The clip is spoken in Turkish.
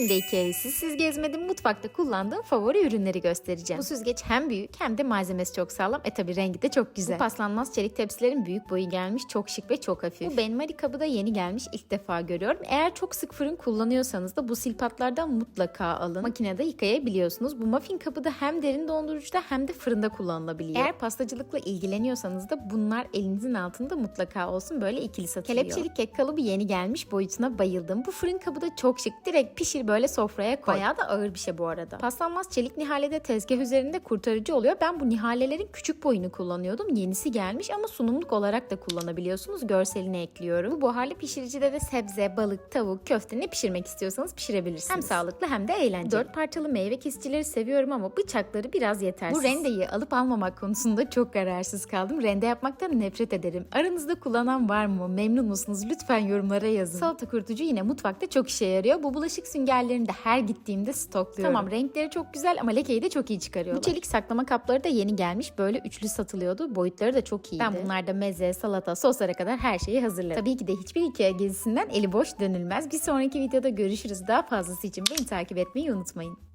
Bugün Ikea'yı siz gezmedim mutfakta kullandığım favori ürünleri göstereceğim. Bu süzgeç hem büyük hem de malzemesi çok sağlam. E tabi rengi de çok güzel. Bu paslanmaz çelik tepsilerin büyük boyu gelmiş çok şık ve çok hafif. Bu benmari kabı da yeni gelmiş ilk defa görüyorum. Eğer çok sık fırın kullanıyorsanız da bu silpatlardan mutlaka alın. Makinede yıkayabiliyorsunuz. Bu muffin kabı da hem derin dondurucuda hem de fırında kullanılabiliyor. Eğer pastacılıkla ilgileniyorsanız da bunlar elinizin altında mutlaka olsun. Böyle ikili satılıyor. Kelepçeli kek kalıbı yeni gelmiş. Boyutuna bayıldım. Bu fırın kabı da çok şık. Direkt pişir böyle sofraya koy. Bayağı da ağır bir şey bu arada. Paslanmaz çelik nihalede tezgah üzerinde kurtarıcı oluyor. Ben bu nihalelerin küçük boyunu kullanıyordum. Yenisi gelmiş ama sunumluk olarak da kullanabiliyorsunuz. Görselini ekliyorum. Bu buharlı pişiricide de sebze, balık, tavuk, köfte ne pişirmek istiyorsanız pişirebilirsiniz. Hem sağlıklı hem de eğlenceli. Dört parçalı meyve kesicileri seviyorum ama bıçakları biraz yetersiz. Bu rendeyi alıp almamak konusunda çok kararsız kaldım. Rende yapmaktan nefret ederim. Aranızda kullanan var mı? Memnun musunuz? Lütfen yorumlara yazın. Salata kurutucu yine mutfakta çok işe yarıyor. Bu bulaşık süngerlerini de her gittiğimde stokluyorum. Tamam renkleri çok güzel ama lekeyi de çok iyi çıkarıyorlar. Bu çelik saklama kapları da yeni gelmiş. Böyle üçlü satılıyordu. Boyutları da çok iyiydi. Ben bunlarda meze, salata, soslara kadar her şeyi hazırladım. Tabii ki de hiçbir Ikea gezisinden eli boş dönülmez. Bir sonraki videoda görüşürüz. Daha fazlası için beni takip etmeyi unutmayın.